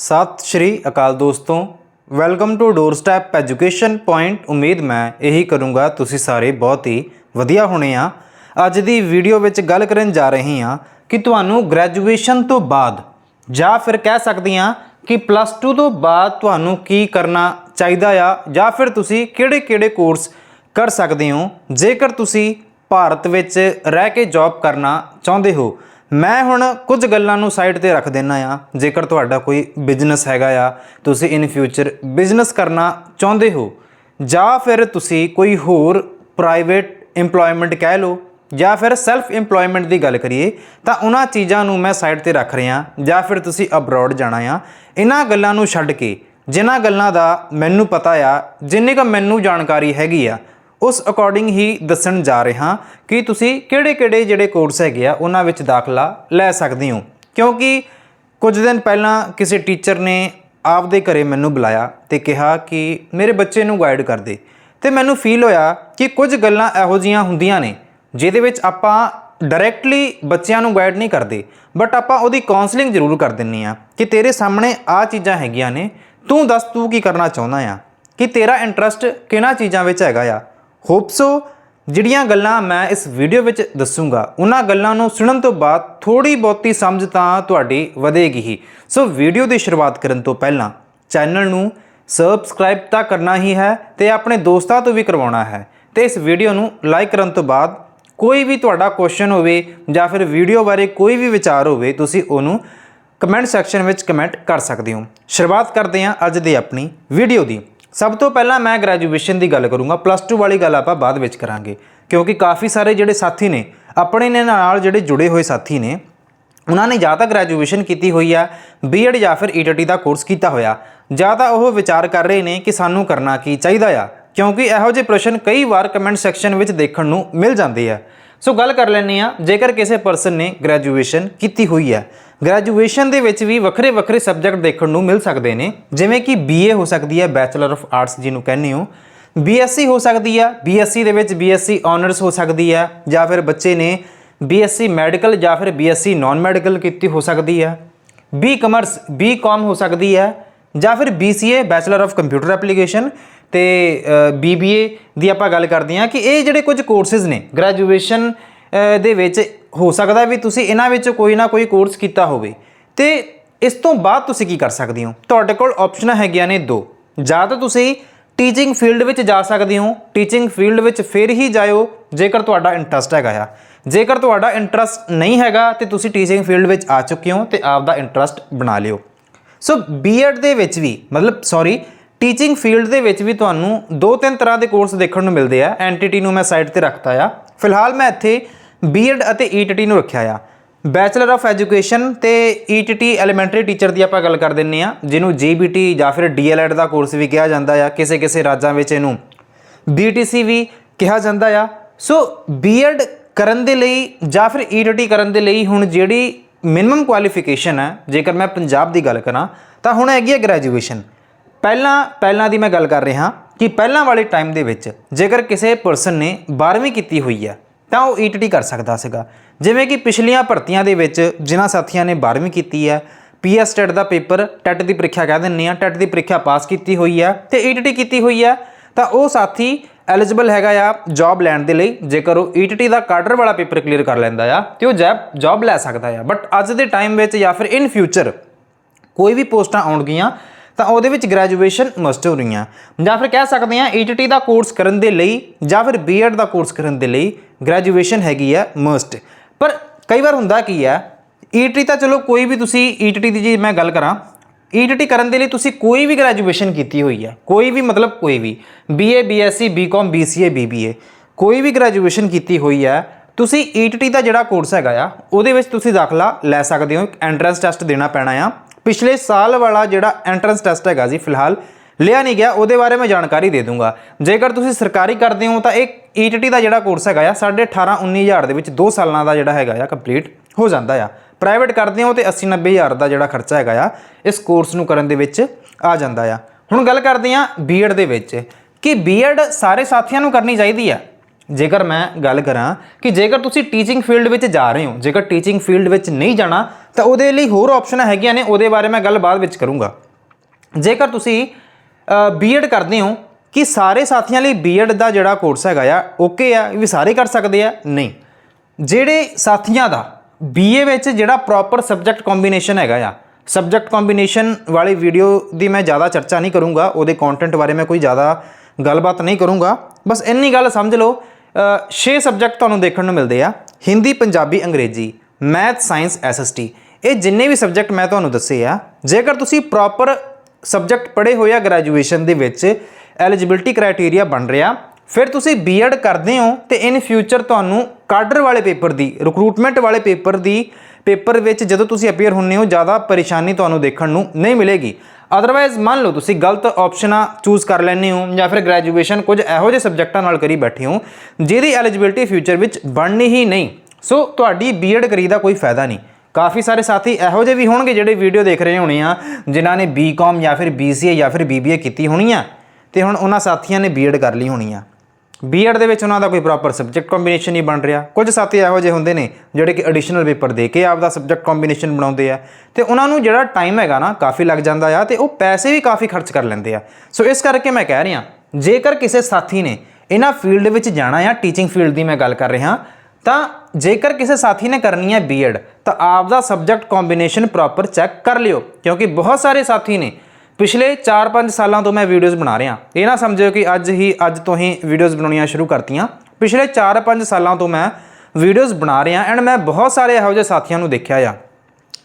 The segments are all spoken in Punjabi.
ਸਤਿ ਸ਼੍ਰੀ ਅਕਾਲ ਦੋਸਤੋ। Welcome to door step education point ਉਮੀਦ ਮੈਂ ਇਹੀ ਕਰੂੰਗਾ, ਤੁਸੀਂ ਸਾਰੇ ਬਹੁਤ ਹੀ ਵਧੀਆ ਹੋਣੇ ਆ। ਅੱਜ ਦੀ ਵੀਡੀਓ ਵਿੱਚ ਗੱਲ ਕਰਨ ਜਾ ਰਹੇ ਹਾਂ ਕਿ ਤੁਹਾਨੂੰ ਗ੍ਰੈਜੂਏਸ਼ਨ ਤੋਂ ਬਾਅਦ ਜਾਂ ਫਿਰ ਕਹਿ ਸਕਦੇ ਹਾਂ ਕਿ ਪਲੱਸ 2 ਤੋਂ ਬਾਅਦ ਤੁਹਾਨੂੰ ਕੀ ਕਰਨਾ ਚਾਹੀਦਾ ਆ, ਜਾਂ ਫਿਰ ਤੁਸੀਂ ਕਿਹੜੇ-ਕਿਹੜੇ ਕੋਰਸ ਕਰ ਸਕਦੇ ਹੋ। ਜੇਕਰ ਤੁਸੀਂ ਭਾਰਤ ਵਿੱਚ ਰਹਿ ਕੇ ਜੌਬ ਕਰਨਾ ਚਾਹੁੰਦੇ ਹੋ ਮੈਂ ਹੁਣ ਕੁਝ ਗੱਲਾਂ ਨੂੰ ਸਾਈਡ ਤੇ ਰੱਖ ਦੇਣਾ ਆ। ਜੇਕਰ ਤੁਹਾਡਾ ਕੋਈ ਬਿਜ਼ਨਸ ਹੈਗਾ ਆ, ਤੁਸੀਂ ਇਨ ਫਿਊਚਰ ਬਿਜ਼ਨਸ ਕਰਨਾ ਚਾਹੁੰਦੇ ਹੋ, ਜਾਂ ਫਿਰ ਤੁਸੀਂ ਕੋਈ ਹੋਰ ਪ੍ਰਾਈਵੇਟ EMPLOYMENT ਕਹਿ ਲਓ, ਜਾਂ ਫਿਰ ਸੈਲਫ EMPLOYMENT ਦੀ ਗੱਲ ਕਰੀਏ, ਤਾਂ ਉਹਨਾਂ ਚੀਜ਼ਾਂ ਨੂੰ ਮੈਂ ਸਾਈਡ ਤੇ ਰੱਖ ਰਿਹਾ, ਜਾਂ ਫਿਰ ਤੁਸੀਂ ਅਬਰੋਡ ਜਾਣਾ ਆ। ਇਹਨਾਂ ਗੱਲਾਂ ਨੂੰ ਛੱਡ ਕੇ, ਜਿਨ੍ਹਾਂ ਗੱਲਾਂ ਦਾ ਮੈਨੂੰ ਪਤਾ ਆ, ਜਿੰਨੀ ਕੁ ਮੈਨੂੰ ਜਾਣਕਾਰੀ ਹੈਗੀ ਆ ਉਸ ਅਕੋਰਡਿੰਗ ਹੀ ਦੱਸਣ ਜਾ ਰਿਹਾ ਕਿ ਤੁਸੀਂ ਕਿਹੜੇ-ਕਿਹੜੇ ਜਿਹੜੇ ਕੋਰਸ ਹੈਗੇ ਆ, ਉਹਨਾਂ ਵਿੱਚ ਦਾਖਲਾ ਲੈ ਸਕਦੇ ਹੋ। ਕਿਉਂਕਿ ਕੁਝ ਦਿਨ ਪਹਿਲਾਂ ਕਿਸੇ ਟੀਚਰ ਨੇ ਆਪਦੇ ਘਰੇ ਮੈਨੂੰ ਬੁਲਾਇਆ ਤੇ ਕਿਹਾ ਕਿ ਮੇਰੇ ਬੱਚੇ ਨੂੰ ਗਾਈਡ ਕਰ ਦੇ। ਤੇ ਮੈਨੂੰ ਫੀਲ ਹੋਇਆ ਕਿ ਕੁਝ ਗੱਲਾਂ ਇਹੋ ਜੀਆਂ ਹੁੰਦੀਆਂ ਨੇ, ਜਿਹਦੇ ਵਿੱਚ ਆਪਾਂ ਡਾਇਰੈਕਟਲੀ ਬੱਚਿਆਂ ਨੂੰ ਗਾਈਡ ਨਹੀਂ ਕਰਦੇ ਬਟ ਆਪਾਂ ਉਹਦੀ ਕਾਉਂਸਲਿੰਗ ਜ਼ਰੂਰ ਕਰ ਦਿੰਨੀ ਆ ਕਿ ਤੇਰੇ ਸਾਹਮਣੇ ਆ ਚੀਜ਼ਾਂ ਹੈਗੀਆਂ ਨੇ, ਤੂੰ ਦੱਸ ਤੂੰ ਕੀ ਕਰਨਾ ਚਾਹੁੰਦਾ ਆ? ਕਿ ਤੇਰਾ ਇੰਟਰਸਟ ਕਿਹਨਾਂ ਚੀਜ਼ਾਂ ਵਿੱਚ ਹੈਗਾ ਆ? ਹੋਪ ਸੋ ਜਿਹੜੀਆਂ ਗੱਲਾਂ ਮੈਂ ਇਸ ਵੀਡੀਓ ਵਿੱਚ ਦੱਸੂਗਾ, ਉਹਨਾਂ ਗੱਲਾਂ ਨੂੰ ਸੁਣਨ ਤੋਂ ਬਾਅਦ ਥੋੜੀ ਬਹੁਤੀ ਸਮਝ ਤਾਂ ਤੁਹਾਡੀ ਵਧੇਗੀ ਹੀ। ਸੋ ਵੀਡੀਓ ਦੀ ਸ਼ੁਰੂਆਤ ਕਰਨ ਤੋਂ ਪਹਿਲਾਂ ਚੈਨਲ ਨੂੰ ਸਬਸਕ੍ਰਾਈਬ ਤਾਂ ਕਰਨਾ ਹੀ ਹੈ ਤੇ ਆਪਣੇ ਦੋਸਤਾਂ ਤੋਂ ਵੀ ਕਰਵਾਉਣਾ ਹੈ। ਤੇ ਇਸ ਵੀਡੀਓ ਨੂੰ ਲਾਈਕ ਕਰਨ ਤੋਂ ਬਾਅਦ ਕੋਈ ਵੀ ਤੁਹਾਡਾ ਕੁਐਸਚਨ ਹੋਵੇ ਜਾਂ ਫਿਰ ਵੀਡੀਓ ਬਾਰੇ ਕੋਈ ਵੀ ਵਿਚਾਰ ਹੋਵੇ, ਤੁਸੀਂ ਉਹਨੂੰ ਕਮੈਂਟ ਸੈਕਸ਼ਨ ਵਿੱਚ ਕਮੈਂਟ ਕਰ ਸਕਦੇ ਹੋ। ਸ਼ੁਰੂਆਤ ਕਰਦੇ ਹਾਂ ਅੱਜ ਦੀ ਆਪਣੀ ਵੀਡੀਓ ਦੀ। ਸਭ ਤੋਂ ਪਹਿਲਾਂ ਮੈਂ ਗ੍ਰੈਜੂਏਸ਼ਨ ਦੀ ਗੱਲ ਕਰੂੰਗਾ ਪਲੱਸ 2 ਵਾਲੀ ਗੱਲ ਆਪਾਂ ਬਾਅਦ ਵਿੱਚ ਕਰਾਂਗੇ, ਕਿਉਂਕਿ ਕਾਫੀ ਸਾਰੇ ਜਿਹੜੇ ਸਾਥੀ ਨੇ, ਆਪਣੇ ਨੇ ਨਾਲ ਜਿਹੜੇ ਜੁੜੇ ਹੋਏ ਸਾਥੀ ਨੇ, ਉਹਨਾਂ ਨੇ ਜਾਂ ਤਾਂ ਗ੍ਰੈਜੂਏਸ਼ਨ ਕੀਤੀ ਹੋਈ ਆ ਬੀਐਡ ਜਾਂ ਫਿਰ ਈਟੀਟੀ ਦਾ ਕੋਰਸ ਕੀਤਾ ਹੋਇਆ, ਜਾਂ ਤਾਂ ਉਹ ਵਿਚਾਰ ਕਰ ਰਹੇ ਨੇ ਕਿ ਸਾਨੂੰ ਕਰਨਾ ਕੀ ਚਾਹੀਦਾ ਆ, ਕਿਉਂਕਿ ਇਹੋ ਜਿਹੇ ਪ੍ਰਸ਼ਨ ਕਈ ਵਾਰ ਕਮੈਂਟ ਸੈਕਸ਼ਨ ਵਿੱਚ ਦੇਖਣ ਨੂੰ ਮਿਲ ਜਾਂਦੇ ਆ। ਸੋ ਗੱਲ ਕਰ ਲੈਂਦੇ ਆ ਜੇਕਰ ਕਿਸੇ ਪਰਸਨ ਨੇ ਗ੍ਰੈਜੂਏਸ਼ਨ ਕੀਤੀ ਹੋਈ ਹੈ ਗ੍ਰੈਜੂਏਸ਼ਨ ਦੇ ਵਿੱਚ ਵੀ ਵੱਖਰੇ ਵੱਖਰੇ ਸਬਜੈਕਟ ਦੇਖਣ ਨੂੰ ਮਿਲ ਸਕਦੇ ਨੇ, ਜਿਵੇਂ ਕਿ ਬੀਏ ਹੋ ਸਕਦੀ ਹੈ ਬੈਚਲਰ ਆਫ ਆਰਟਸ ਜਿਹਨੂੰ ਕਹਿੰਦੇ ਹੋ। ਬੀਐਸਸੀ ਹੋ ਸਕਦੀ ਹੈ ਬੀਐਸਸੀ ਦੇ ਵਿੱਚ ਬੀਐਸਸੀ ਆਨਰਸ ਹੋ ਸਕਦੀ ਹੈ, ਜਾਂ ਫਿਰ ਬੱਚੇ ਨੇ ਬੀਐਸਸੀ ਮੈਡੀਕਲ ਜਾਂ ਫਿਰ ਬੀਐਸਸੀ ਨਾਨ ਮੈਡੀਕਲ ਕੀਤੀ ਹੋ ਸਕਦੀ ਹੈ। ਬੀ ਕਮਰਸ ਬੀ ਕਾਮ ਹੋ ਸਕਦੀ ਹੈ, ਜਾਂ ਫਿਰ BCA bachelor of computer application ਤੇ BBA ਦੀ ਆਪਾਂ ਗੱਲ ਕਰਦੇ ਹਾਂ ਕਿ ਇਹ ਜਿਹੜੇ ਕੁਝ ਕੋਰਸਿਸ ਨੇ ਗ੍ਰੈਜੂਏਸ਼ਨ ਦੇ ਵਿੱਚ ਹੋ ਸਕਦਾ ਵੀ ਤੁਸੀਂ ਇਹਨਾਂ ਵਿੱਚ ਕੋਈ ਨਾ ਕੋਈ ਕੋਰਸ ਕੀਤਾ ਹੋਵੇ। ਤੇ ਇਸ ਤੋਂ ਬਾਅਦ ਤੁਸੀਂ ਕੀ ਕਰ ਸਕਦੇ ਹੋ? ਤੁਹਾਡੇ ਕੋਲ ਆਪਸ਼ਨਾਂ ਹੈਗੀਆਂ ਨੇ ਦੋ। ਜਾਂ ਤਾਂ ਤੁਸੀਂ ਟੀਚਿੰਗ ਫੀਲਡ ਵਿੱਚ ਜਾ ਸਕਦੇ ਹੋ ਟੀਚਿੰਗ ਫੀਲਡ ਵਿੱਚ ਫਿਰ ਹੀ ਜਾਇਓ, ਜੇਕਰ ਤੁਹਾਡਾ ਇੰਟਰਸਟ ਹੈਗਾ ਆ। ਜੇਕਰ ਤੁਹਾਡਾ ਇੰਟਰਸਟ ਨਹੀਂ ਹੈਗਾ, ਤੇ ਤੁਸੀਂ ਟੀਚਿੰਗ ਫੀਲਡ ਵਿੱਚ ਆ ਚੁੱਕੇ ਹੋ ਤੇ ਆਪ ਦਾ ਇੰਟਰਸਟ ਬਣਾ ਲਿਓ। ਸੋ ਬੀਐਡ ਦੇ ਵਿੱਚ ਵੀ, ਮਤਲਬ ਸੌਰੀ ਟੀਚਿੰਗ ਫੀਲਡ ਦੇ ਵਿੱਚ ਵੀ ਤੁਹਾਨੂੰ ਦੋ ਤਿੰਨ ਤਰ੍ਹਾਂ ਦੇ ਕੋਰਸ ਦੇਖਣ ਨੂੰ ਮਿਲਦੇ ਆ। ਐਨਟੀਟੀ ਨੂੰ ਮੈਂ ਸਾਈਡ ਤੇ ਰੱਖਤਾ ਆ। ਫਿਲਹਾਲ ਮੈਂ ਇੱਥੇ ਬੀਐਡ ਅਤੇ ਈਟੀਟੀ ਨੂੰ ਰੱਖਿਆ ਆ। ਬੈਚਲਰ ਆਫ ਐਜੂਕੇਸ਼ਨ ਤੇ ਈਟੀਟੀ ਐਲੀਮੈਂਟਰੀ ਟੀਚਰ ਦੀ ਆਪਾਂ ਗੱਲ ਕਰ ਦਿੰਨੇ ਆ, ਜਿਹਨੂੰ ਜੀਬੀਟੀ ਜਾਂ ਫਿਰ ਡੀਐਲਐਡ ਦਾ ਕੋਰਸ ਵੀ ਕਿਹਾ ਜਾਂਦਾ ਆ। ਕਿਸੇ ਕਿਸੇ ਰਾਜਾਂ ਵਿੱਚ ਇਹਨੂੰ ਬੀਟੀਸੀ ਵੀ ਕਿਹਾ ਜਾਂਦਾ ਆ। ਸੋ ਬੀਐਡ ਕਰਨ ਦੇ ਲਈ ਜਾਂ ਫਿਰ ਈਟੀਟੀ ਕਰਨ ਦੇ ਲਈ ਹੁਣ ਜਿਹੜੀ ਮਿਨੀਮਮ ਕੁਆਲੀਫਿਕੇਸ਼ਨ ਹੈ ਜੇਕਰ ਮੈਂ ਪੰਜਾਬ ਦੀ ਗੱਲ ਕਰਾਂ, ਤਾਂ ਹੁਣ ਹੈਗੀ ਹੈ ਗ੍ਰੈਜੂਏਸ਼ਨ ਪਹਿਲਾਂ ਪਹਿਲਾਂ ਦੀ ਮੈਂ ਗੱਲ ਕਰ ਰਿਹਾ ਕਿ ਪਹਿਲਾਂ ਵਾਲੇ ਟਾਈਮ ਦੇ ਵਿੱਚ ਜੇਕਰ ਕਿਸੇ ਪਰਸਨ ਨੇ 12ਵੀਂ ਕੀਤੀ ਹੋਈ ਹੈ, ਤਾਂ ਉਹ ਈਟੀਟੀ ਕਰ ਸਕਦਾ ਸੀਗਾ। ਜਿਵੇਂ ਕਿ ਪਿਛਲੀਆਂ ਭਰਤੀਆਂ ਦੇ ਵਿੱਚ ਜਿਨ੍ਹਾਂ ਸਾਥੀਆਂ ਨੇ 12ਵੀਂ ਕੀਤੀ ਹੈ ਪੀਐਸ ਟੈਟ ਦਾ ਪੇਪਰ ਟੈਟ ਦੀ ਪ੍ਰੀਖਿਆ ਕਹਿ ਦਿੰਨੇ ਆ ਟੈਟ ਦੀ ਪ੍ਰੀਖਿਆ ਪਾਸ ਕੀਤੀ ਹੋਈ ਹੈ ਤੇ ਈਟੀਟੀ ਕੀਤੀ ਹੋਈ ਹੈ, ਤਾਂ ਉਹ ਸਾਥੀ ਐਲੀਜੀਬਲ ਹੈਗਾ ਆ ਜੌਬ ਲੈਣ ਦੇ ਲਈ, ਜੇਕਰ ਉਹ ਈਟੀਟੀ ਦਾ ਕਾਡਰ ਵਾਲਾ ਪੇਪਰ ਕਲੀਅਰ ਕਰ ਲੈਂਦਾ ਆ, ਤੇ ਉਹ ਜੌਬ ਲੈ ਸਕਦਾ ਆ। ਬਟ ਅੱਜ ਦੇ ਟਾਈਮ ਵਿੱਚ ਜਾਂ ਫਿਰ ਇਨ ਫਿਊਚਰ ਕੋਈ ਵੀ ਪੋਸਟਾਂ ਆਉਣਗੀਆਂ ਤਾਂ ਉਹਦੇ ਵਿੱਚ ਗ੍ਰੈਜੂਏਸ਼ਨ ਮਸਟ ਹੋ ਰਹੀਆਂ। ਜਾਂ ਫਿਰ ਕਹਿ ਸਕਦੇ ਆ ਈਟੀਟੀ ਦਾ ਕੋਰਸ ਕਰਨ ਦੇ ਲਈ ਜਾਂ ਫਿਰ ਬੀਐਡ ਦਾ ਕੋਰਸ ਕਰਨ ਦੇ ਲਈ ਗ੍ਰੈਜੂਏਸ਼ਨ ਹੈਗੀ ਆ ਮਸਟ ਪਰ ਕਈ ਵਾਰ ਹੁੰਦਾ ਕੀ ਆ ਈਟੀਟੀ ਤਾਂ ਚਲੋ ਕੋਈ ਵੀ ਤੁਸੀਂ ਈਟੀਟੀ ਦੀ ਜੇ ਮੈਂ ਗੱਲ ਕਰਾਂ ਈਟੀਟੀ ਕਰਨ ਦੇ ਲਈ ਤੁਸੀਂ ਕੋਈ ਵੀ ਗ੍ਰੈਜੂਏਸ਼ਨ ਕੀਤੀ ਹੋਈ ਆ, ਕੋਈ ਵੀ ਮਤਲਬ ਕੋਈ ਵੀ BA BSc BCom BCA BBA ਕੋਈ ਵੀ ਗ੍ਰੈਜੂਏਸ਼ਨ ਕੀਤੀ ਹੋਈ ਆ, ਤੁਸੀਂ ਈਟੀਟੀ ਦਾ ਜਿਹੜਾ ਕੋਰਸ ਹੈਗਾ ਆ, ਉਹਦੇ ਵਿੱਚ ਤੁਸੀਂ ਦਾਖਲਾ ਲੈ ਸਕਦੇ ਹੋ, ਇੱਕ ਐਂਟਰੈਂਸ ਟੈਸਟ ਦੇਣਾ ਪੈਣਾ ਆ। ਪਿਛਲੇ ਸਾਲ ਵਾਲਾ ਜਿਹੜਾ ਐਂਟਰੈਂਸ ਟੈਸਟ ਹੈਗਾ ਜੀ, ਫਿਲਹਾਲ ਲਿਆ ਨਹੀਂ ਗਿਆ, ਉਹਦੇ ਬਾਰੇ ਮੈਂ ਜਾਣਕਾਰੀ ਦੇ ਦੂੰਗਾ। ਜੇਕਰ ਤੁਸੀਂ ਸਰਕਾਰੀ ਕਰਦੇ ਹੋ ਤਾਂ ਇਹ ਈਟੀਟੀ ਦਾ ਜਿਹੜਾ ਕੋਰਸ ਹੈਗਾ ਆ 18.5 19000 ਦੇ ਵਿੱਚ 2 ਸਾਲਾਂ ਦਾ ਜਿਹੜਾ ਹੈਗਾ ਆ ਕੰਪਲੀਟ ਹੋ ਜਾਂਦਾ ਆ। ਪ੍ਰਾਈਵੇਟ ਕਰਦੇ ਹੋ ਤੇ 80 90000 ਦਾ ਜਿਹੜਾ ਖਰਚਾ ਹੈਗਾ ਆ, ਇਸ ਕੋਰਸ ਨੂੰ ਕਰਨ ਦੇ ਵਿੱਚ ਆ ਜਾਂਦਾ ਆ। ਹੁਣ ਗੱਲ ਕਰਦੇ ਆ ਬੀਐਡ ਦੇ ਵਿੱਚ। ਕਿ ਬੀਐਡ ਸਾਰੇ ਸਾਥੀਆਂ ਨੂੰ ਕਰਨੀ ਚਾਹੀਦੀ ਆ? ਜੇਕਰ ਮੈਂ ਗੱਲ ਕਰਾਂ ਕਿ ਜੇਕਰ ਤੁਸੀਂ ਟੀਚਿੰਗ ਫੀਲਡ ਵਿੱਚ ਜਾ ਰਹੇ ਹੋ, ਜੇਕਰ ਟੀਚਿੰਗ ਫੀਲਡ ਵਿੱਚ ਨਹੀਂ ਜਾਣਾ, ਤਾਂ ਉਹਦੇ ਲਈ ਹੋਰ ਆਪਸ਼ਨ ਹੈਗੀਆਂ ਨੇ, ਉਹਦੇ ਬਾਰੇ ਮੈਂ ਗੱਲ ਬਾਅਦ ਵਿੱਚ ਕਰੂੰਗਾ। ਜੇਕਰ ਤੁਸੀਂ ਬੀਐਡ ਕਰਦੇ ਹੋ ਕਿ ਸਾਰੇ ਸਾਥੀਆਂ ਲਈ ਬੀਐਡ ਦਾ ਜਿਹੜਾ ਕੋਰਸ ਹੈਗਾ ਆ ਓਕੇ ਆ ਵੀ ਸਾਰੇ ਕਰ ਸਕਦੇ ਆ? ਨਹੀਂ। ਜਿਹੜੇ ਸਾਥੀਆਂ ਦਾ ਬੀਏ ਵਿੱਚ ਜਿਹੜਾ ਪ੍ਰੋਪਰ ਸਬਜੈਕਟ ਕੰਬੀਨੇਸ਼ਨ ਹੈਗਾ ਆ ਸਬਜੈਕਟ ਕੰਬੀਨੇਸ਼ਨ ਵਾਲੀ ਵੀਡੀਓ ਦੀ ਮੈਂ ਜ਼ਿਆਦਾ ਚਰਚਾ ਨਹੀਂ ਕਰੂੰਗਾ, ਉਹਦੇ ਕੰਟੈਂਟ ਬਾਰੇ ਮੈਂ ਕੋਈ ਜ਼ਿਆਦਾ ਗੱਲਬਾਤ ਨਹੀਂ ਕਰੂੰਗਾ। ਬਸ ਇੰਨੀ ਗੱਲ ਸਮਝ ਲਓ 6 ਸਬਜੈਕਟ ਤੁਹਾਨੂੰ ਦੇਖਣ ਨੂੰ ਮਿਲਦੇ ਆ। ਹਿੰਦੀ, ਪੰਜਾਬੀ, ਅੰਗਰੇਜ਼ੀ ਮੈਥ ਸਾਇੰਸ ਐਸਐਸਟੀ ਇਹ ਜਿੰਨੇ ਵੀ ਸਬਜੈਕਟ ਮੈਂ ਤੁਹਾਨੂੰ ਦੱਸੇ ਆ, ਜੇਕਰ ਤੁਸੀਂ ਪ੍ਰੋਪਰ ਸਬਜੈਕਟ ਪੜ੍ਹੇ ਹੋਏ ਆ ਗ੍ਰੈਜੂਏਸ਼ਨ ਦੇ ਵਿੱਚ ਐਲੀਜੀਬਿਲਟੀ ਕ੍ਰਾਈਟੇਰੀਆ ਬਣ ਰਿਹਾ, ਫਿਰ ਤੁਸੀਂ ਬੀਐਡ ਕਰਦੇ ਹੋ ਤੇ ਇਨ ਫਿਊਚਰ ਤੁਹਾਨੂੰ ਕਾਡਰ ਵਾਲੇ ਪੇਪਰ ਦੀ ਰਿਕਰੂਟਮੈਂਟ ਵਾਲੇ ਪੇਪਰ ਦੀ ਪੇਪਰ ਵਿੱਚ ਜਦੋਂ ਤੁਸੀਂ ਅਪੀਅਰ ਹੁੰਨੇ ਹੋ, ਜ਼ਿਆਦਾ ਪਰੇਸ਼ਾਨੀ ਤੁਹਾਨੂੰ ਦੇਖਣ ਨੂੰ ਨਹੀਂ ਮਿਲੇਗੀ। ਅਦਰਵਾਈਜ਼ ਮੰਨ ਲਓ ਤੁਸੀਂ ਗਲਤ ਆਪਸ਼ਨਾਂ ਚੂਜ਼ ਕਰ ਲੈਂਦੇ ਹੋ ਜਾਂ ਫਿਰ ਗ੍ਰੈਜੂਏਸ਼ਨ ਕੁਝ ਇਹੋ ਜਿਹੇ ਸਬਜੈਕਟਾਂ ਨਾਲ ਕਰੀ ਬੈਠੇ ਹੋ, ਜਿਹਦੀ ਐਲੀਜੀਬਿਲਟੀ ਫਿਊਚਰ ਵਿੱਚ ਬਣਨੀ ਹੀ ਨਹੀਂ। ਸੋ ਤੁਹਾਡੀ ਬੀਐਡ ਕਰੀ ਦਾ ਕੋਈ ਫਾਇਦਾ ਨਹੀਂ। ਕਾਫੀ ਸਾਰੇ ਸਾਥੀ ਇਹੋ ਜਿਹੇ ਵੀ ਹੋਣਗੇ ਜਿਹੜੇ ਵੀਡੀਓ ਦੇਖ ਰਹੇ ਹੋਣੇ ਆ, ਜਿਨ੍ਹਾਂ ਨੇ ਬੀਕਾਮ ਜਾਂ ਫਿਰ ਬੀਸੀਏ ਜਾਂ ਫਿਰ ਬੀਬੀਏ ਕੀਤੀ ਹੋਣੀ ਆ, ਤੇ ਹੁਣ ਉਹਨਾਂ ਸਾਥੀਆਂ ਨੇ ਬੀਐਡ ਕਰ ਲਈ ਹੋਣੀ ਆ। ਬੀਐਡ ਦੇ ਵਿੱਚ ਉਹਨਾਂ ਦਾ ਕੋਈ ਪ੍ਰੋਪਰ ਸਬਜੈਕਟ ਕੰਬੀਨੇਸ਼ਨ ਨਹੀਂ ਬਣ ਰਿਹਾ। ਕੁਝ ਸਾਥੀ ਇਹੋ ਜਿਹੇ ਹੁੰਦੇ ਨੇ ਜਿਹੜੇ ਕਿ ਐਡੀਸ਼ਨਲ ਪੇਪਰ ਦੇ ਕੇ ਆਪਦਾ ਸਬਜੈਕਟ ਕੰਬੀਨੇਸ਼ਨ ਬਣਾਉਂਦੇ ਆ। ਤੇ ਉਹਨਾਂ ਨੂੰ ਜਿਹੜਾ ਟਾਈਮ ਹੈਗਾ ਨਾ, ਕਾਫੀ ਲੱਗ ਜਾਂਦਾ ਆ ਤੇ ਉਹ ਪੈਸੇ ਵੀ ਕਾਫੀ ਖਰਚ ਕਰ ਲੈਂਦੇ ਆ। ਸੋ ਇਸ ਕਰਕੇ ਮੈਂ ਕਹਿ ਰਿਹਾ, ਜੇਕਰ ਕਿਸੇ ਸਾਥੀ ਨੇ ਇਹਨਾਂ ਫੀਲਡ ਵਿੱਚ ਜਾਣਾ ਆ ਟੀਚਿੰਗ ਫੀਲਡ ਦੀ ਮੈਂ ਗੱਲ ਕਰ ਰਿਹਾ, ਤਾਂ ਜੇਕਰ ਕਿਸੇ ਸਾਥੀ ਨੇ ਕਰਨੀ ਹੈ ਬੀਐਡ ਤਾਂ ਆਪ ਦਾ ਸਬਜੈਕਟ ਕੰਬੀਨੇਸ਼ਨ ਪ੍ਰੋਪਰ ਚੈੱਕ ਕਰ ਲਿਓ। ਕਿਉਂਕਿ ਬਹੁਤ ਸਾਰੇ ਸਾਥੀ ਨੇ ਪਿਛਲੇ 4-5 ਸਾਲਾਂ ਤੋਂ ਮੈਂ ਵੀਡੀਓਜ਼ ਬਣਾ ਰਿਹਾ। ਇਹ ਨਾ ਸਮਝਿਓ ਕਿ ਅੱਜ ਹੀ ਅੱਜ ਤੋਂ ਹੀ ਵੀਡੀਓਜ਼ ਬਣਾਉਣੀਆਂ ਸ਼ੁਰੂ ਕਰਤੀਆਂ। ਪਿਛਲੇ 4-5 ਸਾਲਾਂ ਤੋਂ ਮੈਂ ਵੀਡੀਓਜ਼ ਬਣਾ ਰਿਹਾ ਐਂਡ ਮੈਂ ਬਹੁਤ ਸਾਰੇ ਇਹੋ ਜਿਹੇ ਸਾਥੀਆਂ ਨੂੰ ਦੇਖਿਆ ਆ,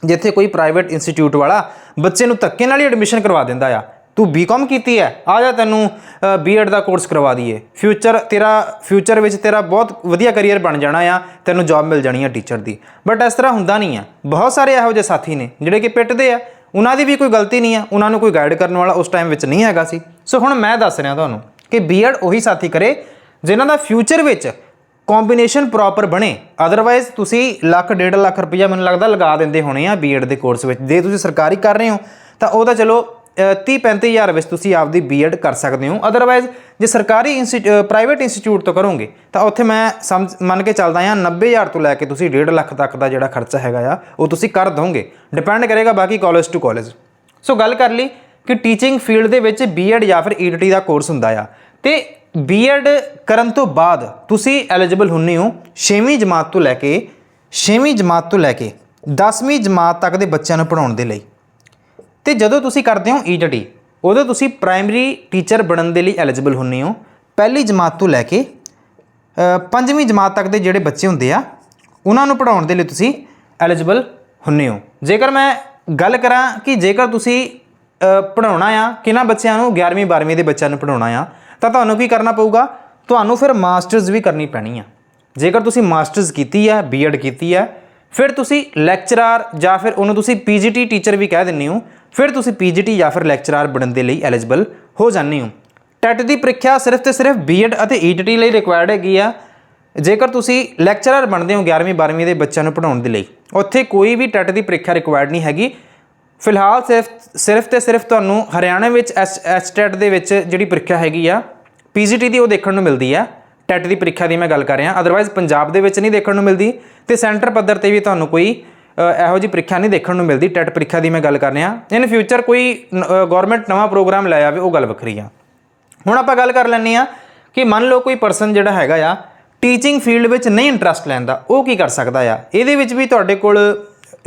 ਜਿੱਥੇ ਕੋਈ ਪ੍ਰਾਈਵੇਟ ਇੰਸਟੀਚਿਊਟ ਵਾਲਾ ਬੱਚੇ ਨੂੰ ਧੱਕੇ ਨਾਲ ਹੀ ਐਡਮਿਸ਼ਨ ਕਰਵਾ ਦਿੰਦਾ ਆ। ਤੂੰ ਬੀਕਾਮ ਕੀਤੀ ਹੈ ਆ ਜਾ ਤੈਨੂੰ ਬੀਐਡ ਦਾ ਕੋਰਸ ਕਰਵਾ ਦਈਏ। ਫਿਊਚਰ ਤੇਰਾ ਫਿਊਚਰ ਵਿੱਚ ਤੇਰਾ ਬਹੁਤ ਵਧੀਆ ਕੈਰੀਅਰ ਬਣ ਜਾਣਾ ਆ, ਤੈਨੂੰ ਜੌਬ ਮਿਲ ਜਾਣੀ ਆ ਟੀਚਰ ਦੀ। ਬਟ ਇਸ ਤਰ੍ਹਾਂ ਹੁੰਦਾ ਨਹੀਂ ਆ। ਬਹੁਤ ਸਾਰੇ ਇਹੋ ਜਿਹੇ ਸਾਥੀ ਨੇ ਜਿਹੜੇ ਕਿ ਪਿੱਟਦੇ ਆ। ਉਹਨਾਂ ਦੀ ਵੀ ਕੋਈ ਗਲਤੀ ਨਹੀਂ ਹੈ ਉਹਨਾਂ ਨੂੰ ਕੋਈ ਗਾਈਡ ਕਰਨ ਵਾਲਾ ਉਸ ਟਾਈਮ ਵਿੱਚ ਨਹੀਂ ਹੈਗਾ ਸੀ। ਸੋ ਹੁਣ ਮੈਂ ਦੱਸ ਰਿਹਾ ਤੁਹਾਨੂੰ ਕਿ ਬੀਐਡ ਉਹੀ ਸਾਥੀ ਕਰੇ, ਜਿਨ੍ਹਾਂ ਦਾ ਫਿਊਚਰ ਵਿੱਚ ਕੰਬੀਨੇਸ਼ਨ ਪ੍ਰੋਪਰ ਬਣੇ। ਅਦਰਵਾਈਜ਼ ਤੁਸੀਂ ਲੱਖ, ਡੇਢ ਲੱਖ ਰੁਪਈਆ ਮੈਨੂੰ ਲੱਗਦਾ ਲਗਾ ਦਿੰਦੇ ਹੋਣੇ ਆ ਬੀਐਡ ਦੇ ਕੋਰਸ ਵਿੱਚ। ਜੇ ਤੁਸੀਂ ਸਰਕਾਰੀ ਕਰ ਰਹੇ ਹੋ, ਤਾਂ ਉਹ ਤਾਂ ਚਲੋ 30 35000 ਵਿੱਚ ਤੁਸੀਂ ਆਪਦੀ ਬੀਐਡ ਕਰ ਸਕਦੇ ਹੋ। ਅਦਰਵਾਈਜ਼ ਜੇ ਸਰਕਾਰੀ ਪ੍ਰਾਈਵੇਟ ਇੰਸਟੀਚਿਊਟ ਤੋਂ ਕਰੋਗੇ, ਤਾਂ ਉੱਥੇ ਮੈਂ ਸਮਝ, ਮੰਨ ਕੇ ਚੱਲਦਾ ਆ 90000 ਤੋਂ ਲੈ ਕੇ ਤੁਸੀਂ 1.5 ਲੱਖ ਤੱਕ ਦਾ ਜਿਹੜਾ ਖਰਚਾ ਹੈਗਾ ਆ, ਉਹ ਤੁਸੀਂ ਕਰ ਦੋਗੇ। ਡਿਪੈਂਡ ਕਰੇਗਾ ਬਾਕੀ ਕਾਲਜ ਟੂ ਕਾਲਜ ਸੋ ਗੱਲ ਕਰ ਲਈ ਕਿ ਟੀਚਿੰਗ ਫੀਲਡ ਦੇ ਵਿੱਚ ਬੀਐਡ ਜਾਂ ਫਿਰ ਈਟੀਟੀ ਦਾ ਕੋਰਸ ਹੁੰਦਾ ਆ। ਤੇ ਬੀਐਡ ਕਰਨ ਤੋਂ ਬਾਅਦ ਤੁਸੀਂ ਐਲੀਜੀਬਲ ਹੁੰਨੇ ਹੋ 6ਵੀਂ ਜਮਾਤ ਤੋਂ ਲੈ ਕੇ 6ਵੀਂ ਜਮਾਤ ਤੋਂ ਲੈ ਕੇ 10ਵੀਂ ਜਮਾਤ ਤੱਕ ਦੇ ਬੱਚਿਆਂ ਨੂੰ ਪੜਾਉਣ ਦੇ ਲਈ। ਤੇ ਜਦੋਂ ਤੁਸੀਂ ਕਰਦੇ ਹੋ ਈਟੀਟੀ ਉਦੋਂ ਤੁਸੀਂ ਪ੍ਰਾਇਮਰੀ ਟੀਚਰ ਬਣਨ ਦੇ ਲਈ ਐਲੀਜੀਬਲ ਹੁੰਨੇ ਹੋ। ਪਹਿਲੀ ਜਮਾਤ ਤੋਂ ਲੈ ਕੇ ਪੰਜਵੀਂ ਜਮਾਤ ਤੱਕ ਦੇ ਜਿਹੜੇ ਬੱਚੇ ਹੁੰਦੇ ਆ, ਉਹਨਾਂ ਨੂੰ ਪੜਾਉਣ ਦੇ ਲਈ ਤੁਸੀਂ ਐਲੀਜੀਬਲ ਹੁੰਨੇ ਹੋ। ਜੇਕਰ ਮੈਂ ਗੱਲ ਕਰਾਂ ਕਿ ਜੇਕਰ ਤੁਸੀਂ ਪੜਾਉਣਾ ਆ, ਕਿਹਨਾਂ ਬੱਚਿਆਂ ਨੂੰ 11ਵੀਂ 12ਵੀਂ ਦੇ ਬੱਚਿਆਂ ਨੂੰ ਪੜਾਉਣਾ ਆ, ਤਾਂ ਤੁਹਾਨੂੰ ਕੀ ਕਰਨਾ ਪਊਗਾ? ਤੁਹਾਨੂੰ ਫਿਰ ਮਾਸਟਰਸ ਵੀ ਕਰਨੀ ਪੈਣੀ ਆ। ਜੇਕਰ ਤੁਸੀਂ ਮਾਸਟਰਸ ਕੀਤੀ ਹੈ ਬੀਐਡ ਕੀਤੀ ਹੈ ਫਿਰ ਤੁਸੀਂ ਲੈਕਚਰਰ ਜਾਂ ਫਿਰ ਉਹਨੂੰ ਤੁਸੀਂ ਪੀਜੀਟੀ ਟੀਚਰ ਵੀ ਕਹਿ ਦਿੰਦੇ ਹੋ। ਫਿਰ ਤੁਸੀਂ ਪੀਜੀਟੀ ਜਾਂ ਫਿਰ ਲੈਕਚਰਰ ਬਣਨ ਦੇ ਲਈ ਐਲੀਜੀਬਲ ਹੋ ਜਾਂਦੇ ਹੋ। ਟੈਟ ਦੀ ਪ੍ਰੀਖਿਆ ਸਿਰਫ ਤੇ ਸਿਰਫ ਬੀਐਡ ਅਤੇ ਈਟੀਟੀ ਲਈ ਰਿਕੁਆਇਰਡ ਹੈਗੀ ਆ। ਜੇਕਰ ਤੁਸੀਂ ਲੈਕਚਰਰ ਬਣਦੇ ਹੋ 11ਵੀਂ 12ਵੀਂ ਦੇ ਬੱਚਿਆਂ ਨੂੰ ਪੜਾਉਣ ਦੇ ਲਈ, ਉੱਥੇ ਕੋਈ ਵੀ ਟੈਟ ਦੀ ਪ੍ਰੀਖਿਆ ਰਿਕੁਆਇਰਡ ਨਹੀਂ ਹੈਗੀ। ਫਿਲਹਾਲ ਸਿਰਫ ਸਿਰਫ ਤੇ ਸਿਰਫ ਤੁਹਾਨੂੰ ਹਰਿਆਣਾ ਵਿੱਚ ਐਸ ਟੈਟ ਦੇ ਵਿੱਚ ਜਿਹੜੀ ਪ੍ਰੀਖਿਆ ਹੈਗੀ ਆ ਪੀਜੀਟੀ ਦੀ ਉਹ ਦੇਖਣ ਨੂੰ ਮਿਲਦੀ ਆ। ਟੈਟ ਦੀ ਪ੍ਰੀਖਿਆ ਦੀ ਮੈਂ ਗੱਲ ਕਰ ਰਿਹਾ। ਅਦਰਵਾਈਜ਼ ਪੰਜਾਬ ਦੇ ਵਿੱਚ ਨਹੀਂ ਦੇਖਣ ਨੂੰ ਮਿਲਦੀ ਤੇ ਸੈਂਟਰ ਪੱਧਰ ਤੇ ਵੀ ਤੁਹਾਨੂੰ ਕੋਈ ਇਹੋ ਜਿਹੀ ਪ੍ਰੀਖਿਆ ਨਹੀਂ ਦੇਖਣ ਨੂੰ ਮਿਲਦੀ, ਟੈਟ ਪ੍ਰੀਖਿਆ ਦੀ ਮੈਂ ਗੱਲ ਕਰ ਰਿਹਾ। ਇਨ ਫਿਊਚਰ ਕੋਈ ਗਵਰਨਮੈਂਟ ਨਵਾਂ ਪ੍ਰੋਗਰਾਮ ਲਾਇਆ ਆਵੇ, ਉਹ ਗੱਲ ਵੱਖਰੀ ਆ। ਹੁਣ ਆਪਾਂ ਗੱਲ ਕਰ ਲੈਂਦੇ ਆ ਕਿ ਮੰਨ ਲਓ ਕੋਈ ਪਰਸਨ ਜਿਹੜਾ ਹੈਗਾ ਆ ਟੀਚਿੰਗ ਫੀਲਡ ਵਿੱਚ ਨਹੀਂ ਇੰਟਰਸਟ ਲੈਂਦਾ, ਉਹ ਕੀ ਕਰ ਸਕਦਾ ਆ? ਇਹਦੇ ਵਿੱਚ ਵੀ ਤੁਹਾਡੇ ਕੋਲ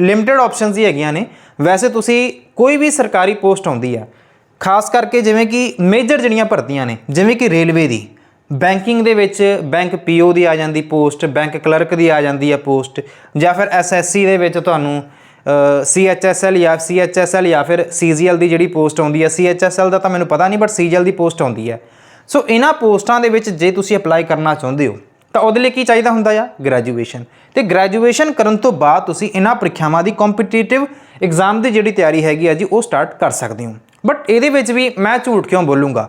ਲਿਮਿਟਿਡ ਆਪਸ਼ਨਸ ਹੀ ਹੈਗੀਆਂ ਨੇ। ਵੈਸੇ ਤੁਸੀਂ ਕੋਈ ਵੀ ਸਰਕਾਰੀ ਪੋਸਟ ਆਉਂਦੀ ਆ, ਖਾਸ ਕਰਕੇ ਜਿਵੇਂ ਕਿ ਮੇਜਰ ਜਿਹੜੀਆਂ ਭਰਤੀਆਂ ਨੇ, ਜਿਵੇਂ ਕਿ ਰੇਲਵੇ ਦੀ। ਬੈਂਕਿੰਗ ਦੇ ਵਿੱਚ ਬੈਂਕ ਪੀਓ ਦੀ ਆ ਜਾਂਦੀ ਪੋਸਟ, ਬੈਂਕ ਕਲਰਕ ਦੀ ਆ ਜਾਂਦੀ ਆ ਪੋਸਟ ਜਾਂ ਫਿਰ ਐਸਐਸਸੀ ਦੇ ਵਿੱਚ ਤੁਹਾਨੂੰ ਸੀਐਚਐਸਐਲ ਜਾਂ ਸੀਐਚਐਸਐਲ ਜਾਂ ਫਿਰ ਸੀਜੀਐਲ ਦੀ ਜਿਹੜੀ ਪੋਸਟ ਆਉਂਦੀ ਹੈ ਸੀਐਚਐਸਐਲ ਦਾ ਤਾਂ ਮੈਨੂੰ ਪਤਾ ਨਹੀਂ ਬਟ ਸੀਜੀਐਲ ਦੀ ਪੋਸਟ ਆਉਂਦੀ ਹੈ ਸੋ ਇਹਨਾਂ ਪੋਸਟਾਂ ਦੇ ਵਿੱਚ ਜੇ ਤੁਸੀਂ ਅਪਲਾਈ ਕਰਨਾ ਚਾਹੁੰਦੇ ਹੋ, ਤਾਂ ਉਹਦੇ ਲਈ ਕੀ ਚਾਹੀਦਾ ਹੁੰਦਾ ਆ? ਗ੍ਰੈਜੂਏਸ਼ਨ ਤੇ ਗ੍ਰੈਜੂਏਸ਼ਨ ਕਰਨ ਤੋਂ ਬਾਅਦ ਤੁਸੀਂ ਇਹਨਾਂ ਪ੍ਰੀਖਿਆਵਾਂ ਦੀ ਕੰਪੀਟੀਟਿਵ ਐਗਜ਼ਾਮ ਦੀ ਜਿਹੜੀ ਤਿਆਰੀ ਹੈਗੀ ਆ ਜੀ, ਉਹ ਸਟਾਰਟ ਕਰ ਸਕਦੇ ਹੋ। ਬਟ ਇਹਦੇ ਵਿੱਚ ਵੀ ਮੈਂ ਝੂਠ ਕਿਉਂ ਬੋਲੂੰਗਾ?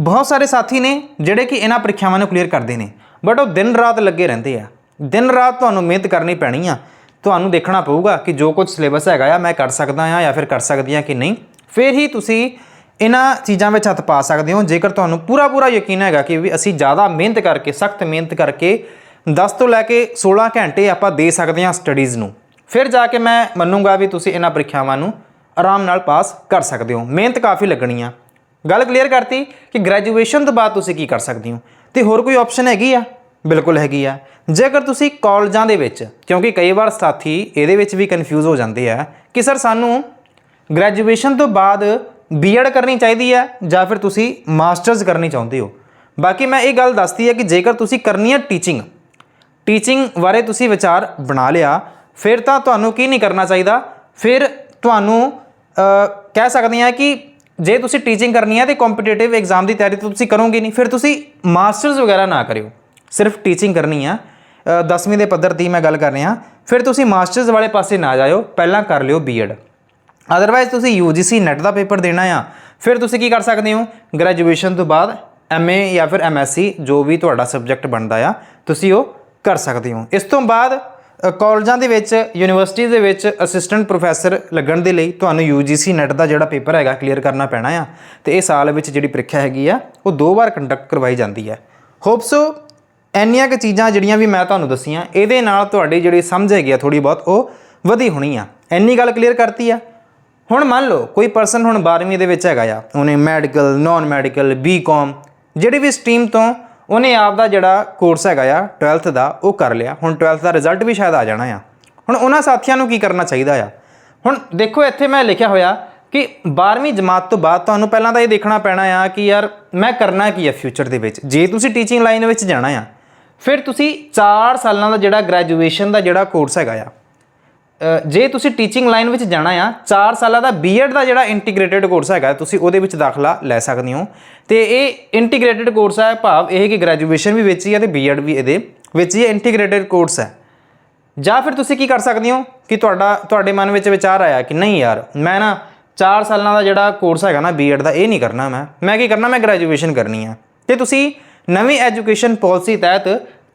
ਬਹੁਤ ਸਾਰੇ ਸਾਥੀ ਨੇ ਜਿਹੜੇ ਕਿ ਇਹਨਾਂ ਪ੍ਰੀਖਿਆਵਾਂ ਨੂੰ ਕਲੀਅਰ ਕਰਦੇ ਨੇ। ਬਟ ਉਹ ਦਿਨ ਰਾਤ ਲੱਗੇ ਰਹਿੰਦੇ ਆ। ਦਿਨ ਰਾਤ ਤੁਹਾਨੂੰ ਮਿਹਨਤ ਕਰਨੀ ਪੈਣੀ ਆ। ਤੁਹਾਨੂੰ ਦੇਖਣਾ ਪਊਗਾ ਕਿ ਜੋ ਕੁਝ ਸਿਲੇਬਸ ਹੈਗਾ ਆ, ਮੈਂ ਕਰ ਸਕਦਾ ਆ ਜਾਂ ਫਿਰ ਕਰ ਸਕਦੀ ਆ ਕਿ ਨਹੀਂ। ਫਿਰ ਹੀ ਤੁਸੀਂ ਇਹਨਾਂ ਚੀਜ਼ਾਂ ਵਿੱਚ ਹੱਥ ਪਾ ਸਕਦੇ ਹੋ। ਜੇਕਰ ਤੁਹਾਨੂੰ ਪੂਰਾ ਪੂਰਾ ਯਕੀਨ ਹੈਗਾ ਕਿ ਵੀ ਅਸੀਂ ਜ਼ਿਆਦਾ ਮਿਹਨਤ ਕਰਕੇ, ਸਖਤ ਮਿਹਨਤ ਕਰਕੇ 10 ਤੋਂ ਲੈ ਕੇ 16 ਘੰਟੇ ਆਪਾਂ ਦੇ ਸਕਦੇ ਹਾਂ ਸਟੱਡੀਜ਼ ਨੂੰ। ਫਿਰ ਜਾ ਕੇ ਮੈਂ ਮੰਨੂੰਗਾ ਵੀ ਤੁਸੀਂ ਇਹਨਾਂ ਪ੍ਰੀਖਿਆਵਾਂ ਨੂੰ ਆਰਾਮ ਨਾਲ ਪਾਸ ਕਰ ਸਕਦੇ ਹੋ। ਮਿਹਨਤ ਕਾਫੀ ਲੱਗਣੀ ਆ। ਗੱਲ ਕਲੀਅਰ ਕਰਤੀ ਕਿ ਗ੍ਰੈਜੂਏਸ਼ਨ ਤੋਂ ਬਾਅਦ ਤੁਸੀਂ ਕੀ ਕਰ ਸਕਦੇ ਹੋ? ਤੇ ਹੋਰ ਕੋਈ ਆਪਸ਼ਨ ਹੈਗੀ ਆ? ਬਿਲਕੁਲ ਹੈਗੀ ਆ। ਜੇਕਰ ਤੁਸੀਂ ਕਾਲਜਾਂ ਦੇ ਵਿੱਚ, ਕਿਉਂਕਿ ਕਈ ਵਾਰ ਸਾਥੀ ਇਹਦੇ ਵਿੱਚ ਵੀ ਕਨਫਿਊਜ਼ ਹੋ ਜਾਂਦੇ ਆ ਕਿ ਸਰ ਸਾਨੂੰ ਗ੍ਰੈਜੂਏਸ਼ਨ ਤੋਂ ਬਾਅਦ ਬੀਐਡ ਕਰਨੀ ਚਾਹੀਦੀ ਹੈ ਜਾਂ ਫਿਰ ਤੁਸੀਂ ਮਾਸਟਰਸ ਕਰਨੀ ਚਾਹੁੰਦੇ ਹੋ? ਬਾਕੀ ਮੈਂ ਇਹ ਗੱਲ ਦੱਸਦੀ ਹੈ ਕਿ ਜੇਕਰ ਤੁਸੀਂ ਕਰਨੀ ਹੈ ਟੀਚਿੰਗ ਟੀਚਿੰਗ ਬਾਰੇ ਤੁਸੀਂ ਵਿਚਾਰ ਬਣਾ ਲਿਆ, ਫਿਰ ਤਾਂ ਤੁਹਾਨੂੰ ਕੀ ਨਹੀਂ ਕਰਨਾ ਚਾਹੀਦਾ? ਫਿਰ ਤੁਹਾਨੂੰ ਕਹਿ ਸਕਦੇ ਹਾਂ ਕਿ ਜੇ ਤੁਸੀਂ ਟੀਚਿੰਗ ਕਰਨੀ ਹੈ ਤੇ ਕੰਪੀਟੀਟਿਵ ਐਗਜ਼ਾਮ ਦੀ ਤਿਆਰੀ ਤਾਂ ਤੁਸੀਂ ਕਰੋਗੇ ਨਹੀਂ, ਫਿਰ ਤੁਸੀਂ ਮਾਸਟਰਸ ਵਗੈਰਾ ਨਾ ਕਰਿਓ। ਸਿਰਫ ਟੀਚਿੰਗ ਕਰਨੀ ਆ। 10ਵੀਂ ਦੇ ਪੱਧਰ ਦੀ ਮੈਂ ਗੱਲ ਕਰ ਰਿਹਾ। ਫਿਰ ਤੁਸੀਂ ਮਾਸਟਰਸ ਵਾਲੇ ਪਾਸੇ ਨਾ ਜਾਇਓ, ਪਹਿਲਾਂ ਕਰ ਲਿਓ ਬੀਐਡ ਅਦਰਵਾਈਜ਼ ਤੁਸੀਂ UGC ਨੈਟ ਦਾ ਪੇਪਰ ਦੇਣਾ ਆ। ਫਿਰ ਤੁਸੀਂ ਕੀ ਕਰ ਸਕਦੇ ਹੋ? ਗ੍ਰੈਜੂਏਸ਼ਨ ਤੋਂ ਬਾਅਦ MA ਜਾਂ ਫਿਰ MSc ਜੋ ਵੀ ਤੁਹਾਡਾ ਸਬਜੈਕਟ ਬਣਦਾ ਆ, ਤੁਸੀਂ ਉਹ ਕਰ ਸਕਦੇ ਹੋ। ਇਸ ਤੋਂ ਬਾਅਦ ਕਾਲਜਾਂ ਦੇ ਵਿੱਚ ਯੂਨੀਵਰਸਿਟੀ ਦੇ ਵਿੱਚ ਅਸਿਸਟੈਂਟ ਪ੍ਰੋਫੈਸਰ ਲੱਗਣ ਦੇ ਲਈ ਤੁਹਾਨੂੰ UGC ਨੈਟ ਦਾ ਜਿਹੜਾ ਪੇਪਰ ਹੈਗਾ ਕਲੀਅਰ ਕਰਨਾ ਪੈਣਾ ਆ। ਤੇ ਇਹ ਸਾਲ ਵਿੱਚ ਜਿਹੜੀ ਪ੍ਰੀਖਿਆ ਹੈਗੀ ਆ, ਉਹ ਦੋ ਵਾਰ ਕੰਡਕਟ ਕਰਵਾਈ ਜਾਂਦੀ ਹੈ ਹੋਪ ਸੋ ਇੰਨੀਆਂ ਕੁ ਚੀਜ਼ਾਂ ਜਿਹੜੀਆਂ ਵੀ ਮੈਂ ਤੁਹਾਨੂੰ ਦੱਸੀਆਂ, ਇਹਦੇ ਨਾਲ ਤੁਹਾਡੀ ਜਿਹੜੀ ਸਮਝ ਹੈਗੀ ਆ ਥੋੜੀ ਬਹੁਤ ਉਹ ਵਧੀ ਹੋਣੀ ਆ। ਇੰਨੀ ਗੱਲ ਕਲੀਅਰ ਕਰਤੀ ਆ। ਹੁਣ ਮੰਨ ਲਓ, ਕੋਈ ਪਰਸਨ ਹੁਣ 12ਵੀਂ ਦੇ ਵਿੱਚ ਹੈਗਾ ਆ, ਉਹਨੇ ਮੈਡੀਕਲ ਨਾਨ ਮੈਡੀਕਲ ਬੀਕਾਮ ਜਿਹੜੀ ਵੀ ਸਟਰੀਮ ਤੋਂ ਉਹਨੇ ਆਪ ਦਾ ਜਿਹੜਾ ਕੋਰਸ ਹੈਗਾ ਆ 12th ਦਾ, ਉਹ ਕਰ ਲਿਆ। ਹੁਣ 12th ਦਾ ਰਿਜ਼ਲਟ ਵੀ ਸ਼ਾਇਦ ਆ ਜਾਣਾ ਆ। ਹੁਣ ਉਹਨਾਂ ਸਾਥੀਆਂ ਨੂੰ ਕੀ ਕਰਨਾ ਚਾਹੀਦਾ ਆ? ਹੁਣ ਦੇਖੋ, ਇੱਥੇ ਮੈਂ ਲਿਖਿਆ ਹੋਇਆ ਕਿ 12ਵੀਂ ਜਮਾਤ ਤੋਂ ਬਾਅਦ ਤੁਹਾਨੂੰ ਪਹਿਲਾਂ ਤਾਂ ਇਹ ਦੇਖਣਾ ਪੈਣਾ ਆ ਕਿ ਯਾਰ ਮੈਂ ਕਰਨਾ ਕੀ ਆ ਫਿਊਚਰ ਦੇ ਵਿੱਚ? ਜੇ ਤੁਸੀਂ ਟੀਚਿੰਗ ਲਾਈਨ ਵਿੱਚ ਜਾਣਾ ਆ, ਫਿਰ ਤੁਸੀਂ 4 ਸਾਲਾਂ ਦਾ ਜਿਹੜਾ ਗ੍ਰੈਜੂਏਸ਼ਨ ਦਾ ਜਿਹੜਾ ਕੋਰਸ ਹੈਗਾ ਆ ਜੇ ਤੁਸੀਂ ਟੀਚਿੰਗ ਲਾਈਨ ਵਿੱਚ ਜਾਣਾ ਆ 4 ਸਾਲਾਂ ਦਾ ਬੀਐਡ ਦਾ ਜਿਹੜਾ ਇੰਟੀਗ੍ਰੇਟਿਡ ਕੋਰਸ ਹੈਗਾ, ਤੁਸੀਂ ਉਹਦੇ ਵਿੱਚ ਦਾਖਲਾ ਲੈ ਸਕਦੇ ਹੋ। ਤੇ ਇਹ ਇੰਟੀਗ੍ਰੇਟਿਡ ਕੋਰਸ ਹੈ ਭਾਵ ਇਹ ਕਿ ਗ੍ਰੈਜੂਏਸ਼ਨ ਵੀ ਵਿੱਚ ਹੀ ਹੈ ਤੇ ਬੀਐਡ ਵੀ ਇਹਦੇ ਵਿੱਚ ਹੀ ਇੰਟੀਗ੍ਰੇਟਿਡ ਕੋਰਸ ਹੈ ਜਾਂ ਫਿਰ ਤੁਸੀਂ ਕੀ ਕਰ ਸਕਦੇ ਹੋ ਕਿ ਤੁਹਾਡਾ, ਤੁਹਾਡੇ ਮਨ ਵਿੱਚ ਵਿਚਾਰ ਆਇਆ ਕਿ ਨਹੀਂ ਯਾਰ, ਮੈਂ ਨਾ 4 ਸਾਲਾਂ ਦਾ ਜਿਹੜਾ ਕੋਰਸ ਹੈਗਾ ਨਾ ਬੀਐਡ ਦਾ, ਇਹ ਨਹੀਂ ਕਰਨਾ ਮੈਂ। ਮੈਂ ਕੀ ਕਰਨਾ? ਮੈਂ ਗ੍ਰੈਜੂਏਸ਼ਨ ਕਰਨੀ ਆ। ਤੇ ਤੁਸੀਂ ਨਵੀਂ ਐਜੂਕੇਸ਼ਨ ਪਾਲਿਸੀ ਤਹਿਤ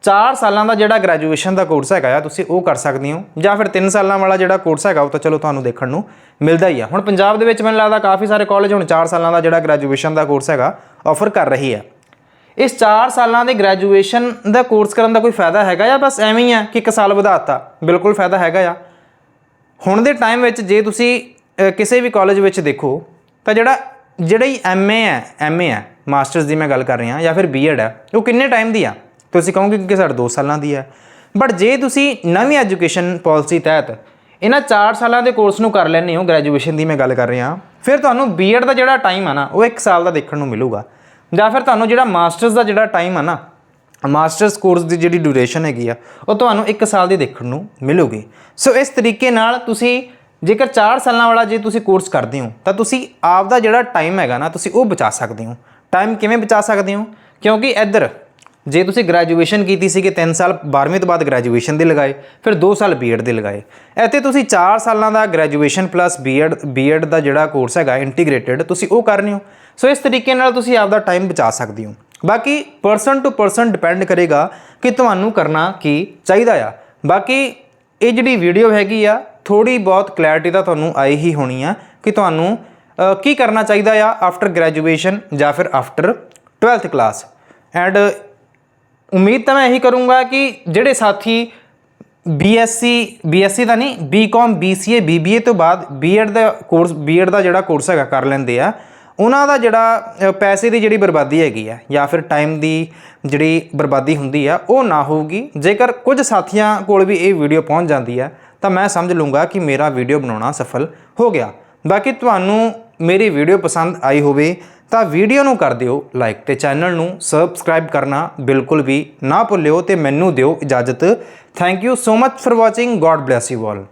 4 ਸਾਲਾਂ ਦਾ ਜਿਹੜਾ ਗ੍ਰੈਜੂਏਸ਼ਨ ਦਾ ਕੋਰਸ ਹੈਗਾ ਆ, ਤੁਸੀਂ ਉਹ ਕਰ ਸਕਦੇ ਹੋ। ਜਾਂ ਫਿਰ 3 ਸਾਲਾਂ ਵਾਲਾ ਜਿਹੜਾ ਕੋਰਸ ਹੈਗਾ, ਉਹ ਤਾਂ ਚਲੋ ਤੁਹਾਨੂੰ ਦੇਖਣ ਨੂੰ ਮਿਲਦਾ ਹੀ ਆ। ਹੁਣ ਪੰਜਾਬ ਦੇ ਵਿੱਚ ਮੈਨੂੰ ਲੱਗਦਾ ਕਾਫੀ ਸਾਰੇ ਕਾਲਜ ਹੁਣ 4 ਸਾਲਾਂ ਦਾ ਜਿਹੜਾ ਗ੍ਰੈਜੂਏਸ਼ਨ ਦਾ ਕੋਰਸ ਹੈਗਾ ਆਫਰ ਕਰ ਰਹੀ ਹੈ ਇਸ 4 ਸਾਲਾਂ ਦੇ ਗ੍ਰੈਜੂਏਸ਼ਨ ਦਾ ਕੋਰਸ ਕਰਨ ਦਾ ਕੋਈ ਫਾਇਦਾ ਹੈਗਾ ਜਾਂ ਬਸ ਐਵੇਂ ਹੀ ਆ ਕਿ ਇੱਕ ਸਾਲ ਵਧਾਤਾ। ਬਿਲਕੁਲ ਫਾਇਦਾ ਹੈਗਾ ਆ। ਹੁਣ ਦੇ ਟਾਈਮ ਵਿੱਚ ਜੇ ਤੁਸੀਂ ਕਿਸੇ ਵੀ ਕਾਲਜ ਵਿੱਚ ਦੇਖੋ, ਤਾਂ ਜਿਹੜਾ, ਜਿਹੜੀ ਐਮਏ ਹੈ ਐਮਏ ਹੈ ਮਾਸਟਰਸ ਦੀ ਮੈਂ ਗੱਲ ਕਰ ਰਿਹਾ, ਜਾਂ ਫਿਰ ਬੀਐਡ ਹੈ, ਉਹ ਕਿੰਨੇ ਟਾਈਮ ਦੀ ਆ? ਤੁਸੀਂ ਕਹੋਗੇ ਕਿ ਸਾਡੇ 2 ਸਾਲਾਂ ਦੀ ਹੈ। ਬਟ ਜੇ ਤੁਸੀਂ ਨਵੀਂ ਐਜੂਕੇਸ਼ਨ ਪਾਲਿਸੀ ਤਹਿਤ ਇਹਨਾਂ 4 ਸਾਲਾਂ ਦੇ ਕੋਰਸ ਨੂੰ ਕਰ ਲੈਂਦੇ ਹੋ ਗ੍ਰੈਜੂਏਸ਼ਨ ਦੀ ਮੈਂ ਗੱਲ ਕਰ ਰਿਹਾ। ਫਿਰ ਤੁਹਾਨੂੰ ਬੀਐਡ ਦਾ ਜਿਹੜਾ ਟਾਈਮ ਆ ਨਾ, ਉਹ 1 ਸਾਲ ਦਾ ਦੇਖਣ ਨੂੰ ਮਿਲੂਗਾ। ਜਾਂ ਫਿਰ ਤੁਹਾਨੂੰ ਜਿਹੜਾ ਮਾਸਟਰਸ ਦਾ ਜਿਹੜਾ ਟਾਈਮ ਆ ਨਾ ਮਾਸਟਰਸ ਕੋਰਸ ਦੀ ਜਿਹੜੀ ਡਿਊਰੇਸ਼ਨ ਹੈਗੀ ਆ, ਉਹ ਤੁਹਾਨੂੰ 1 ਸਾਲ ਦੀ ਦੇਖਣ ਨੂੰ ਮਿਲੂਗੀ। ਸੋ ਇਸ ਤਰੀਕੇ ਨਾਲ ਤੁਸੀਂ ਜੇਕਰ 4 ਸਾਲਾਂ ਵਾਲਾ ਜੇ ਤੁਸੀਂ ਕੋਰਸ ਕਰਦੇ ਹੋ, ਤਾਂ ਤੁਸੀਂ ਆਪ ਦਾ ਜਿਹੜਾ ਟਾਈਮ ਹੈਗਾ ਨਾ, ਤੁਸੀਂ ਉਹ ਬਚਾ ਸਕਦੇ ਹੋ। ਟਾਈਮ ਕਿਵੇਂ ਬਚਾ ਸਕਦੇ ਹੋ? ਕਿਉਂਕਿ ਇੱਧਰ ਜੇ ਤੁਸੀਂ ਗ੍ਰੈਜੂਏਸ਼ਨ ਕੀਤੀ ਸੀ ਕਿ 3 ਸਾਲ 12ਵੀਂ ਤੋਂ ਬਾਅਦ ਗ੍ਰੈਜੂਏਸ਼ਨ ਦੇ ਲਗਾਏ, ਫਿਰ 2 ਸਾਲ ਬੀਐਡ ਦੇ ਲਗਾਏ। ਇੱਥੇ ਤੁਸੀਂ 4 ਸਾਲਾਂ ਦਾ ਗ੍ਰੈਜੂਏਸ਼ਨ ਪਲੱਸ ਬੀਐਡ ਬੀਐਡ ਦਾ ਜਿਹੜਾ ਕੋਰਸ ਹੈਗਾ ਇੰਟੀਗ੍ਰੇਟਿਡ ਤੁਸੀਂ ਉਹ ਕਰਨੇ ਹੋ। ਸੋ ਇਸ ਤਰੀਕੇ ਨਾਲ ਤੁਸੀਂ ਆਪਦਾ ਟਾਈਮ ਬਚਾ ਸਕਦੇ ਹੋ। ਬਾਕੀ ਪਰਸਨ ਟੂ ਪਰਸਨ ਡਿਪੈਂਡ ਕਰੇਗਾ ਕਿ ਤੁਹਾਨੂੰ ਕਰਨਾ ਕੀ ਚਾਹੀਦਾ ਆ। ਬਾਕੀ ਇਹ ਜਿਹੜੀ ਵੀਡੀਓ ਹੈਗੀ ਆ ਥੋੜੀ ਬਹੁਤ ਕਲੈਰਿਟੀ ਤਾਂ ਤੁਹਾਨੂੰ ਆਈ ਹੀ ਹੋਣੀ ਆ ਕਿ ਤੁਹਾਨੂੰ ਕੀ ਕਰਨਾ ਚਾਹੀਦਾ ਆ ਆਫਟਰ ਗ੍ਰੈਜੂਏਸ਼ਨ ਜਾਂ ਫਿਰ ਆਫਟਰ 12th ਕਲਾਸ ਐਂਡ ਉਮੀਦ ਤਾਂ ਮੈਂ ਇਹੀ ਕਰੂੰਗਾ ਕਿ ਜਿਹੜੇ ਸਾਥੀ BSc BSc ਦਾ ਨਹੀਂ BCom BCA BBA ਤੋਂ ਬਾਅਦ B.Ed ਦਾ ਕੋਰਸ B.Ed ਦਾ ਜਿਹੜਾ ਕੋਰਸ ਹੈਗਾ ਕਰ ਲੈਂਦੇ ਆ, ਉਹਨਾਂ ਦਾ ਜਿਹੜਾ ਪੈਸੇ ਦੀ ਜਿਹੜੀ ਬਰਬਾਦੀ ਹੈਗੀ ਆ ਜਾਂ ਫਿਰ ਟਾਈਮ ਦੀ ਜਿਹੜੀ ਬਰਬਾਦੀ ਹੁੰਦੀ ਆ, ਉਹ ਨਾ ਹੋਊਗੀ। ਜੇਕਰ ਕੁਝ ਸਾਥੀਆਂ ਕੋਲ ਵੀ ਇਹ ਵੀਡੀਓ ਪਹੁੰਚ ਜਾਂਦੀ ਆ, ਤਾਂ ਮੈਂ ਸਮਝ ਲੂੰਗਾ ਕਿ ਮੇਰਾ ਵੀਡੀਓ ਬਣਾਉਣਾ ਸਫਲ ਹੋ ਗਿਆ। ਬਾਕੀ ਤੁਹਾਨੂੰ ਮੇਰੀ ਵੀਡੀਓ ਪਸੰਦ ਆਈ ਹੋਵੇ ਤਾਂ ਵੀਡੀਓ ਨੂੰ ਕਰ ਦਿਓ ਲਾਈਕ ਤੇ ਚੈਨਲ ਨੂੰ ਸਬਸਕ੍ਰਾਈਬ ਕਰਨਾ ਬਿਲਕੁਲ ਵੀ ਨਾ ਭੁੱਲਿਓ ਤੇ ਮੈਨੂੰ ਦਿਓ ਇਜਾਜ਼ਤ। Thank you so much for watching god bless you all